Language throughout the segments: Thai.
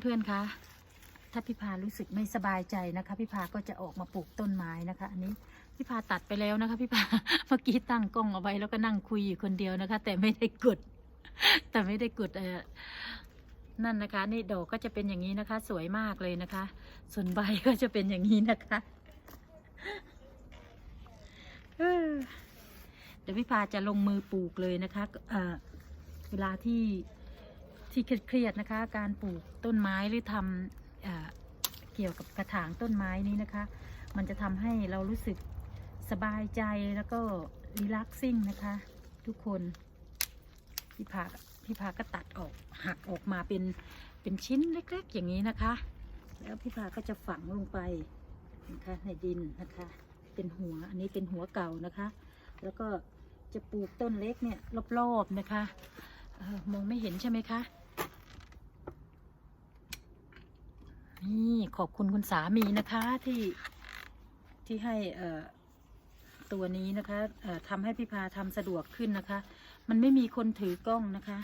เพื่อนๆคะ ถ้าพี่พารู้สึกไม่สบายใจนะคะ พี่พาก็จะออกมาปลูกต้นไม้นะคะ อันนี้พี่พาตัดไปแล้วนะคะ พี่พาเมื่อกี้ตั้งกล้องเอาไว้แล้วก็นั่งคุยอยู่คนเดียวนะคะ แต่ไม่ได้กด แต่ไม่ได้กดเออนั่นนะคะ นี่ดอกก็จะเป็นอย่างนี้นะคะ สวยมากเลยนะคะ ส่วนใบก็จะเป็นอย่างนี้นะคะเดี๋ยวพี่พาจะลงมือปลูกเลยนะคะเออเวลาที่ ที่เครียดนะคะ การปลูกต้นไม้หรือทำเอเกี่ยวกับกระถางต้นไม้นี้นะคะ มันจะทำให้เรารู้สึกสบายใจแล้วก็รีลักซิ่งนะคะ ทุกคนพี่พาพี่พาก็ตัดออกหักออกมาเป็นเป็นชิ้นเล็ก ๆ อย่างนี้นะคะ แล้วพี่พาก็จะฝังลงไปนะคะในดินนะคะ เป็นหัวอันนี้เป็นหัวเก่านะคะ แล้วก็จะปลูกต้นเล็กเนี่ยรอบๆนะคะออมองไม่เห็นใช่ไหมคะ นี่ขอบคุณคุณสามีนะคะที่ที่ให้เอ่อตัวนี้นะคะเอ่อทำให้พี่พาทำสะดวกขึ้นนะคะ มันไม่มีคนถือกล้องนะคะ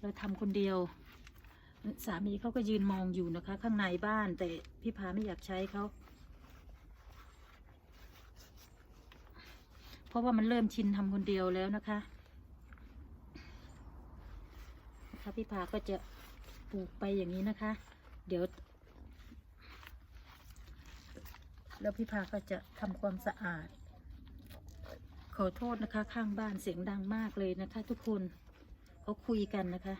เราทำคนเดียว สามีเขาก็ยืนมองอยู่นะคะ ข้างในบ้านแต่พี่พาไม่อยากใช้เขาเพราะว่ามันเริ่มชินทำคนเดียวแล้วนะคะนะคะพี่พาก็จะปลูกไปอย่างนี้นะคะ เดี๋ยว แล้วพี่พาก็จะทำความสะอาด ขอโทษนะคะ ข้างบ้านเสียงดังมากเลยนะคะ ทุกคนเขาคุยกันนะคะ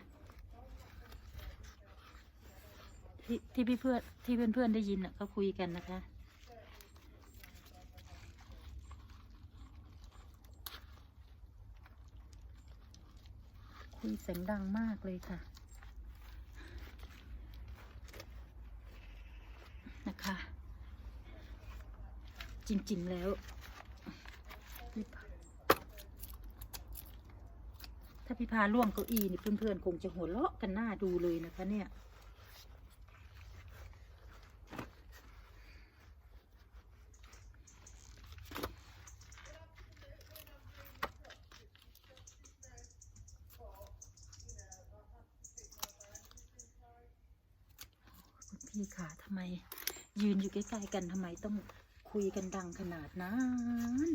ที่ที่พี่เพื่อนที่เพื่อนเพื่อนได้ยินอะเขาคุยกันนะคะ คุยเสียงดังมากเลยค่ะ จริง ๆ แล้วถ้าพี่พาล่วงเก้าอี้นี่เพื่อนๆคงจะหัวเราะกันหน้าดูเลยนะคะ เนี่ยพี่ขาทำไมยืนอยู่ใกล้ๆกันทำไมต้อง คุยกันดังขนาดนั้น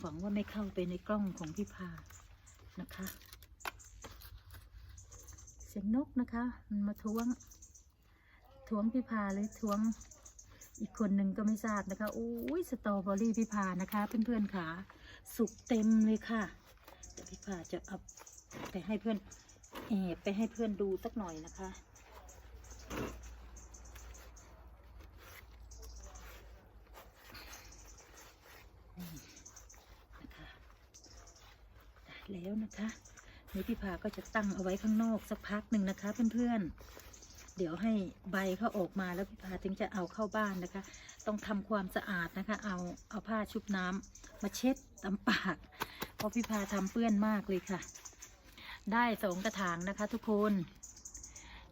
หวังว่าไม่เข้าไปในกล้องของพี่พานะคะ เสียงนกนะคะมันมาท้วงท้วงพี่พาเลยท้วงอีกคนหนึ่งก็ไม่ทราบนะคะโอ้ยสตรอเบอรี่พี่พานะคะ เพื่อนๆขาสุกเต็มเลยค่ะเดี๋ยวพี่พาจะเอาไปให้เพื่อนแอบไปให้เพื่อนดูสักหน่อยนะคะ แล้วนะคะนี่พี่พาก็จะตั้งเอาไว้ข้างนอกสักพักหนึ่งนะคะ เพื่อนๆ เดี๋ยวให้ใบเขาออกมาแล้วพี่พาถึงจะเอาเข้าบ้านนะคะ ต้องทำความสะอาดนะคะ เอาเอาผ้าชุบน้ำมาเช็ดตำปากเพราะพี่พาทำเปื้อนมากเลยค่ะ ได้สองกระถางนะคะ ทุกคน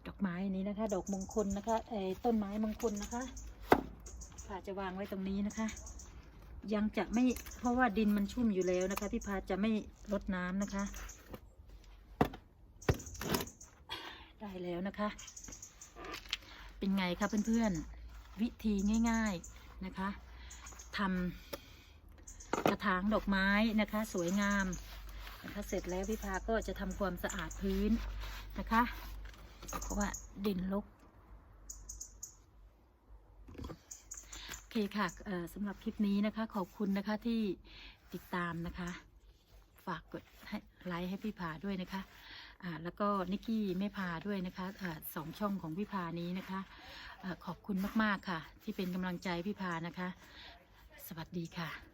ดอกไม้นี้นะคะ ดอกมงคลนะคะเอ่อต้นไม้มงคลนะคะพาจะวางไว้ตรงนี้นะคะ ยังจะไม่เพราะว่าดินมันชุ่มอยู่แล้วนะคะ พี่พาจะไม่รดน้ำนะคะ ได้แล้วนะคะ เป็นไงคะเพื่อนๆ วิธีง่าย ๆนะคะทำกระถางดอกไม้นะคะ สวยงามนะคะเสร็จแล้วพี่พาก็จะทำความสะอาดพื้นนะคะ เพราะว่าดินรก โอ เคค่ะสำหรับคลิปนี้นะคะ ขอบคุณนะคะที่ติดตามนะคะ ฝากกดให้ไลค์ให้พี่พาด้วยนะคะแล้วก็นิกกี้ไม่พาด้วยนะคะอาสองช่องของพี่พานี้นะคะอาขอบคุณมากๆค่ะ ที่เป็นกำลังใจพี่พานะคะ สวัสดีค่ะ